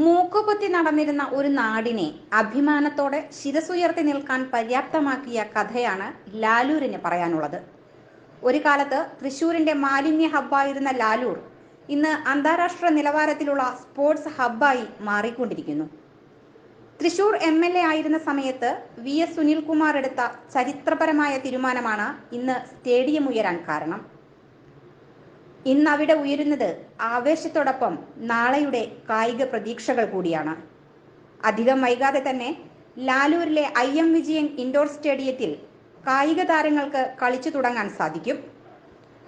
മൂക്കുപൊത്തി നടന്നിരുന്ന ഒരു നാടിനെ അഭിമാനത്തോടെ ശിരസുയർത്തി നിൽക്കാൻ പര്യാപ്തമാക്കിയ കഥയാണ് ലാലൂരിന് പറയാനുള്ളത്. ഒരു കാലത്ത് തൃശൂരിന്റെ മാലിന്യ ഹബ്ബായിരുന്ന ലാലൂർ ഇന്ന് അന്താരാഷ്ട്ര നിലവാരത്തിലുള്ള സ്പോർട്സ് ഹബ്ബായി മാറിക്കൊണ്ടിരിക്കുന്നു. തൃശൂർ എം എൽ എ ആയിരുന്ന സമയത്ത് വി എസ് സുനിൽകുമാർ എടുത്ത ചരിത്രപരമായ തീരുമാനമാണ് ഇന്ന് സ്റ്റേഡിയം ഉയരാൻ കാരണം. ഇന്ന് അവിടെ ഉയരുന്നത് ആവേശത്തോടൊപ്പം നാളെയുടെ കായിക പ്രതീക്ഷകൾ കൂടിയാണ്. അധികം വൈകാതെ തന്നെ ലാലൂരിലെ ഐ എം വിജയൻ ഇൻഡോർ സ്റ്റേഡിയത്തിൽ കായിക താരങ്ങൾക്ക് കളിച്ചു തുടങ്ങാൻ സാധിക്കും.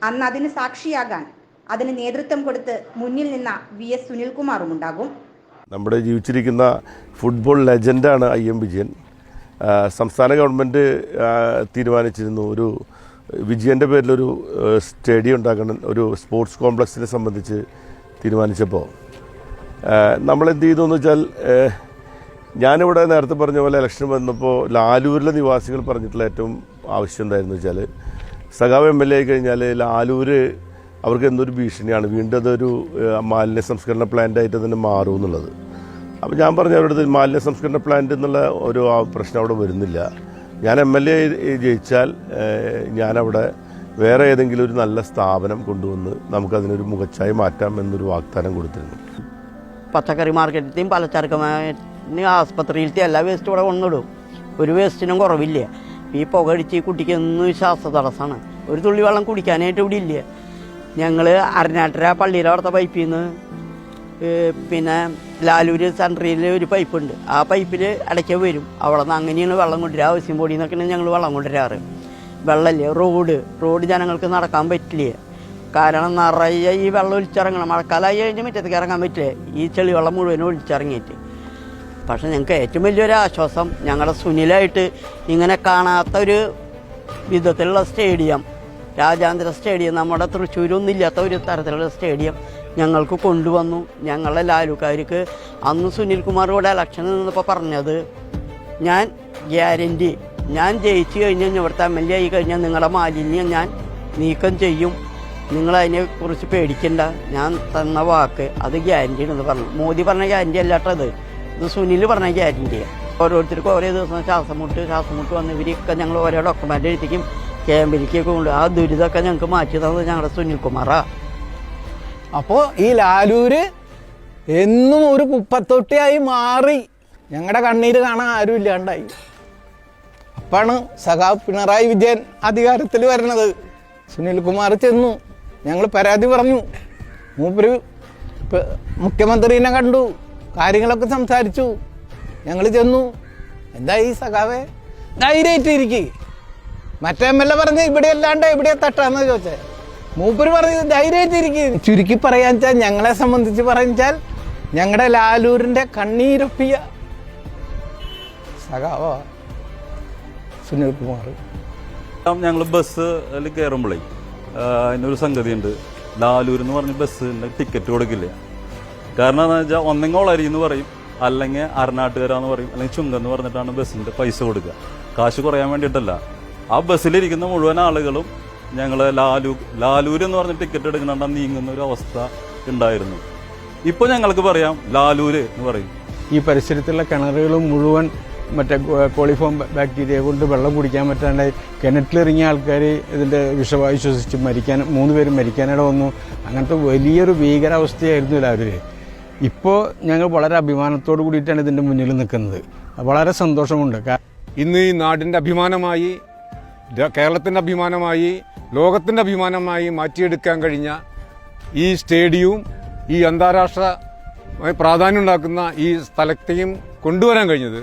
അന്ന് അതിന് സാക്ഷിയാകാൻ അതിന് നേതൃത്വം കൊടുത്ത് മുന്നിൽ നിന്ന വി എസ് സുനിൽകുമാറും ഉണ്ടാകും. നമ്മുടെ ജീവിച്ചിരിക്കുന്ന ഫുട്ബോൾ ലെജൻഡാണ് ഐ എം വിജയൻ. സംസ്ഥാന ഗവൺമെന്റ് തീരുമാനിച്ചിരുന്നു ഒരു വിജയന്റെ പേരിലൊരു സ്റ്റേഡിയം ഉണ്ടാക്കണം ഒരു സ്പോർട്സ് കോംപ്ലക്സിനെ സംബന്ധിച്ച് തീരുമാനിച്ചപ്പോൾ നമ്മൾ എന്ത് ചെയ്തു എന്ന് വെച്ചാൽ ഞാനിവിടെ നേരത്തെ പറഞ്ഞ പോലെ ഇലക്ഷൻ വന്നപ്പോൾ ലാലൂരിലെ നിവാസികൾ പറഞ്ഞിട്ടുള്ള ഏറ്റവും ആവശ്യം എന്തായിരുന്നു വെച്ചാൽ സഖാവ് എം എൽ എ ആയി കഴിഞ്ഞാൽ ലാലൂര് അവർക്ക് എന്തൊരു ഭീഷണിയാണ് വീണ്ടും അതൊരു മാലിന്യ സംസ്കരണ പ്ലാന്റ് ആയിട്ട് തന്നെ മാറും എന്നുള്ളത്. അപ്പോൾ ഞാൻ പറഞ്ഞ അവരുടെ മാലിന്യ സംസ്കരണ പ്ലാന്റ് എന്നുള്ള ഒരു പ്രശ്നം അവിടെ വരുന്നില്ല. ഞാൻ എം എൽ എ ജയിച്ചാൽ ഞാനവിടെ വേറെ ഏതെങ്കിലും ഒരു നല്ല സ്ഥാപനം കൊണ്ടുവന്ന് നമുക്കതിനൊരു മുഖച്ഛായ മാറ്റാം എന്നൊരു വാഗ്ദാനം കൊടുത്തിരുന്നു. പച്ചക്കറി മാർക്കറ്റിലെയും പലചരക്ക് ആസ്പത്രിയിലത്തെ എല്ലാ വേസ്റ്റും ഇവിടെ കൊണ്ടിടും. ഒരു വേസ്റ്റിനും കുറവില്ല. ഈ പുകടിച്ച് ഈ കുട്ടിക്ക് എന്നും ശ്വാസ തടസ്സമാണ് ഒരു തുള്ളി വെള്ളം കുടിക്കാനായിട്ട് ഇവിടെ ഇല്ല. ഞങ്ങൾ അരനാട്ടര പള്ളിയിലെ അവിടുത്തെ പൈപ്പിൽ നിന്ന് പിന്നെ ലാലൂര് സെൻട്രിയിൽ ഒരു പൈപ്പുണ്ട്. ആ പൈപ്പിൽ അടയ്ക്ക വരും. അവിടെ നിന്ന് അങ്ങനെയാണ് വെള്ളം കൊണ്ടുവരിക ആവശ്യം പൊടി നിന്നൊക്കെയാണ് ഞങ്ങൾ വെള്ളം കൊണ്ടുവരാറ്. വെള്ളമില്ലേ റോഡ്. റോഡ് ജനങ്ങൾക്ക് നടക്കാൻ പറ്റില്ല? കാരണം നിറയെ ഈ വെള്ളം ഒലിച്ചിറങ്ങണം. മഴക്കാലമായി കഴിഞ്ഞ് മുറ്റത്തേക്ക് ഇറങ്ങാൻ പറ്റില്ല? ഈ ചെളി വെള്ളം മുഴുവനും ഒലിച്ചിറങ്ങിയിട്ട്. പക്ഷെ ഞങ്ങൾക്ക് ഏറ്റവും വലിയൊരു ആശ്വാസം ഞങ്ങളുടെ സുനിലായിട്ട് ഇങ്ങനെ കാണാത്ത ഒരു വിധത്തിലുള്ള സ്റ്റേഡിയം രാജ്യാന്തര സ്റ്റേഡിയം നമ്മുടെ തൃശ്ശൂരൊന്നും ഇല്ലാത്ത ഒരു തരത്തിലുള്ള സ്റ്റേഡിയം ഞങ്ങൾക്ക് കൊണ്ടുവന്നു. ഞങ്ങളെ ലാലുക്കാർക്ക് അന്ന് സുനിൽകുമാർ ഇവിടെ ഇലക്ഷൻ നിന്നപ്പോൾ പറഞ്ഞത് ഞാൻ ഗ്യാരന്റി ഞാൻ ജയിച്ചു കഴിഞ്ഞാൽ ഇവിടുത്തെ എം എൽ എ ആയി കഴിഞ്ഞാൽ നിങ്ങളുടെ മാലിന്യം ഞാൻ നീക്കം ചെയ്യും. നിങ്ങളതിനെ അതിനെക്കുറിച്ച് പേടിക്കണ്ട. ഞാൻ തന്ന വാക്ക് അത് ഗ്യാരണ്ടി എന്ന് പറഞ്ഞു. മോദി പറഞ്ഞ ഗ്യാരണ്ടി അല്ലാട്ടത് ഇത് സുനിൽ പറഞ്ഞ ഗ്യാരണ്ടിയാണ് ഓരോരുത്തർക്കും ഓരോ ദിവസം ശ്വാസം മുട്ട് ശ്വാസം മുട്ട് വന്ന് ഇവരൊക്കെ ഞങ്ങൾ ഓരോ ഡോക്യുമെന്റ് എഴുതിക്കും. ക്യാമ്പിലേക്കൊക്കെ കൊണ്ട് ആ ദുരിതമൊക്കെ ഞങ്ങൾക്ക് മാറ്റി തന്നത് ഞങ്ങളുടെ സുനിൽകുമാറാ. അപ്പോൾ ഈ ലാലൂര് എന്നും ഒരു കുപ്പത്തൊട്ടിയായി മാറി. ഞങ്ങളുടെ കണ്ണീര് കാണാൻ ആരും ഇല്ലാണ്ടായി. അപ്പാണ് സഖാവ് പിണറായി വിജയൻ അധികാരത്തിൽ വരുന്നത് സുനിൽകുമാർ ചെന്നു. ഞങ്ങൾ പരാതി പറഞ്ഞു. മൂപ്പര് മുഖ്യമന്ത്രിനെ കണ്ടു. കാര്യങ്ങളൊക്കെ സംസാരിച്ചു. ഞങ്ങൾ ചെന്നു. എന്താ ഈ സഖാവേ? ധൈര്യമായിട്ടിരിക്കേ. മറ്റേ എം എൽ എ പറഞ്ഞ് ഇവിടെ അല്ലാണ്ട് ഇവിടെ തട്ടാന്ന് ചോദിച്ചേ? മൂപ്പര് പറഞ്ഞത് ധൈര്യമായിട്ടിരിക്കും ചുരുക്കി പറയാൻ വെച്ചാൽ ഞങ്ങളെ സംബന്ധിച്ച് പറഞ്ഞാൽ ഞങ്ങളുടെ ലാലൂരിന്റെ കണ്ണീരൊപ്പിയ സഖാവോ സുനിൽകുമാർ ഞങ്ങൾ ബസ് അതിൽ കയറുമ്പോഴേ അതിനൊരു സംഗതിയുണ്ട്. ലാലൂർ എന്ന് പറഞ്ഞ ബസ്സിന്റെ ടിക്കറ്റ് കൊടുക്കില്ല? കാരണം എന്താണെന്ന് വെച്ചാൽ ഒന്നെങ്കിൽ ഒളരി എന്ന് പറയും അല്ലെങ്കിൽ അരനാട്ടുകാരാന്ന് പറയും അല്ലെങ്കിൽ ചുങ്കം എന്ന് പറഞ്ഞിട്ടാണ് ബസ്സിന്റെ പൈസ കൊടുക്കുക. കാശ് കുറയാൻ വേണ്ടിയിട്ടല്ല. ആ ബസ്സിലിരിക്കുന്ന മുഴുവൻ ആളുകളും ഞങ്ങൾ ലാലു ലാലൂർ എന്ന് പറഞ്ഞ് ടിക്കറ്റ് എടുക്കണ നീങ്ങുന്ന ഒരു അവസ്ഥ ഉണ്ടായിരുന്നു. ഇപ്പോൾ ഞങ്ങൾക്ക് പറയാം ലാലൂർ എന്ന് പറയും. ഈ പരിസരത്തുള്ള കിണറുകളും മുഴുവൻ മറ്റേ കോളിഫോം ബാക്ടീരിയ കൊണ്ട് വെള്ളം കുടിക്കാൻ പറ്റാണ്ടായി. കിണറ്റിലിറങ്ങിയ ആൾക്കാർ ഇതിന്റെ വിഷവായു ശ്വസിച്ച് മരിക്കാൻ മൂന്ന് പേര് മരിക്കാനിടെ വന്നു. അങ്ങനത്തെ വലിയൊരു ഭീകരാവസ്ഥയായിരുന്നു ലാലൂര്. ഇപ്പോൾ ഞങ്ങൾ വളരെ അഭിമാനത്തോട് കൂടിയിട്ടാണ് ഇതിന്റെ മുന്നിൽ നിൽക്കുന്നത്. വളരെ സന്തോഷമുണ്ട്. ഇന്ന് ഈ നാടിന്റെ അഭിമാനമായി കേരളത്തിന്റെ അഭിമാനമായി ലോകത്തിന്റെ അഭിമാനമായി മാറ്റിയെടുക്കാൻ കഴിഞ്ഞ ഈ സ്റ്റേഡിയവും ഈ അന്താരാഷ്ട്ര പ്രാധാന്യം ഉണ്ടാക്കുന്ന ഈ സ്ഥലത്തെയും കൊണ്ടുവരാൻ കഴിഞ്ഞത്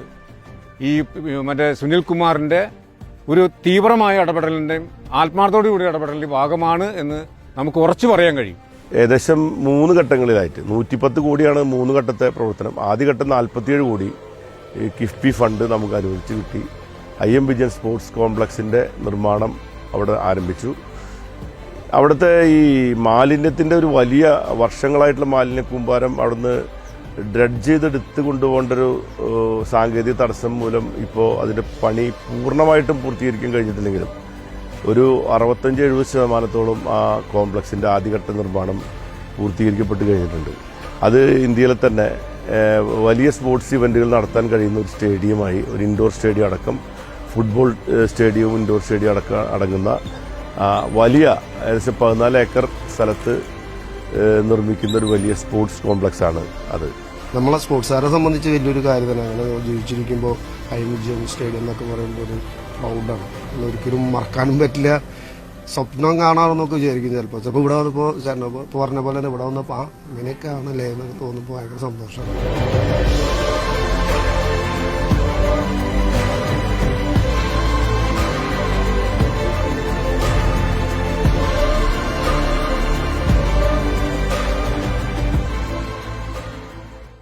ഈ മറ്റേ സുനിൽകുമാറിന്റെ ഒരു തീവ്രമായ ഇടപെടലിന്റെയും ആത്മാർത്ഥത്തോടുകൂടി ഇടപെടലിന്റെ ഭാഗമാണ് എന്ന് നമുക്ക് ഉറച്ചു പറയാൻ കഴിയും. ഏകദേശം മൂന്ന് ഘട്ടങ്ങളിലായിട്ട് നൂറ്റിപ്പത്ത് കോടിയാണ് മൂന്ന് ഘട്ടത്തെ പ്രവർത്തനം. ആദ്യഘട്ടം നാൽപ്പത്തിയേഴ് കോടി കിഫ്ബി ഫണ്ട് നമുക്ക് അനുവദിച്ച് കിട്ടി. ഐ എം വിജയൻ സ്പോർട്സ് കോംപ്ലക്സിന്റെ നിർമ്മാണം അവിടെ ആരംഭിച്ചു. അവിടുത്തെ ഈ മാലിന്യത്തിന്റെ ഒരു വലിയ വർഷങ്ങളായിട്ടുള്ള മാലിന്യ കൂമ്പാരം അവിടുന്ന് ഡ്രഡ്ജ് ചെയ്തെടുത്ത് കൊണ്ടുപോകേണ്ട ഒരു സാങ്കേതിക തടസ്സം മൂലം ഇപ്പോൾ അതിന്റെ പണി പൂർണമായിട്ടും പൂർത്തീകരിക്കാൻ കഴിഞ്ഞിട്ടില്ലെങ്കിലും ഒരു അറുപത്തഞ്ച് എഴുപത് ശതമാനത്തോളം ആ കോംപ്ലക്സിന്റെ ആദ്യഘട്ട നിർമ്മാണം പൂർത്തീകരിക്കപ്പെട്ട് കഴിഞ്ഞിട്ടുണ്ട്. അത് ഇന്ത്യയിലെ തന്നെ വലിയ സ്പോർട്സ് ഇവന്റുകൾ നടത്താൻ കഴിയുന്ന ഒരു സ്റ്റേഡിയമായി ഒരു ഇൻഡോർ സ്റ്റേഡിയം അടക്കം ഫുട്ബോൾ സ്റ്റേഡിയവും ഇൻഡോർ സ്റ്റേഡിയം അടക്ക അടങ്ങുന്ന വലിയ ഏകദേശം പതിനാല് ഏക്കർ സ്ഥലത്ത് നിർമ്മിക്കുന്ന ഒരു വലിയ സ്പോർട്സ് കോംപ്ലക്സ് ആണ് അത്. നമ്മളെ സ്പോർട്സുകാരെ സംബന്ധിച്ച് വലിയൊരു കാര്യം തന്നെ. അങ്ങനെ ജീവിച്ചിരിക്കുമ്പോൾ ഐമിജിയം സ്റ്റേഡിയം എന്നൊക്കെ പറയുമ്പോൾ ഒരു പ്രൗഡാണ് ഒരിക്കലും മറക്കാനും പറ്റില്ല. സ്വപ്നം കാണാമെന്നൊക്കെ വിചാരിക്കും ചിലപ്പോൾ ചിലപ്പോൾ ഇവിടെ വന്നപ്പോൾ ചേട്ടനപ്പോൾ പറഞ്ഞ പോലെ തന്നെ ഇവിടെ വന്നപ്പോൾ ആ ഇങ്ങനെയൊക്കെ ആണല്ലേ എന്നൊക്കെ തോന്നുമ്പോൾ ഭയങ്കര സന്തോഷമാണ്.